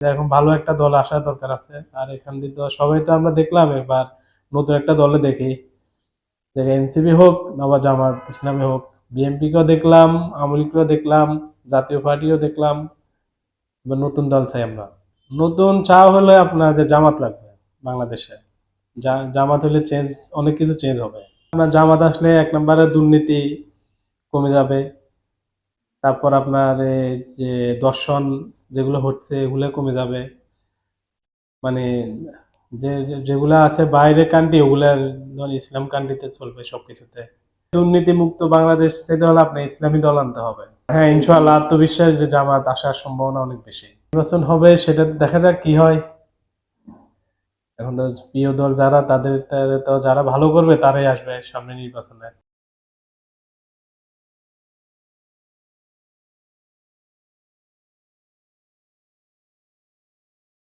এখন ভালো একটা দল আসার দরকার আছে। আর এখান দিয়ে তো সবাই তো আমরা দেখলাম এবার, নতুন একটা দলে দেখি। এনসিপি হোক নবা জামাত ইসলামী হোক, বিএনপিকেও দেখলাম, আওয়ামী লীগকেও দেখলাম, জাতীয় পার্টিও দেখলাম। এবার নতুন দল চাই আমরা। নতুন চা হলে আপনার যে জামাত লাগবে বাংলাদেশে। জামাত হলে চেঞ্জ অনেক কিছু চেঞ্জ হবে। আপনার জামাত আসলে এক নম্বরে দুর্নীতি কমে যাবে। তারপর আপনার যে দর্শন যেগুলো হচ্ছে এগুলো কমে যাবে। মানে যে যেগুলো আছে বাইরের কান্ট্রি ওগুলা ইসলাম কান্ট্রিতে চলবে সবকিছুতে। দুর্নীতি মুক্ত বাংলাদেশ সেটা হলে আপনি ইসলামী দল আনতে হবে। হ্যাঁ ইনশাআল্লাহ আত্মবিশ্বাস যে জামাত আসার সম্ভাবনা অনেক বেশি। নির্বাচন হবে, সেটা দেখা যাক কি হয়। এখন তো প্রিয় দল যারা, তাদের তো যারা ভালো করবে, তারাই আসবে সামনে নির্বাচনে।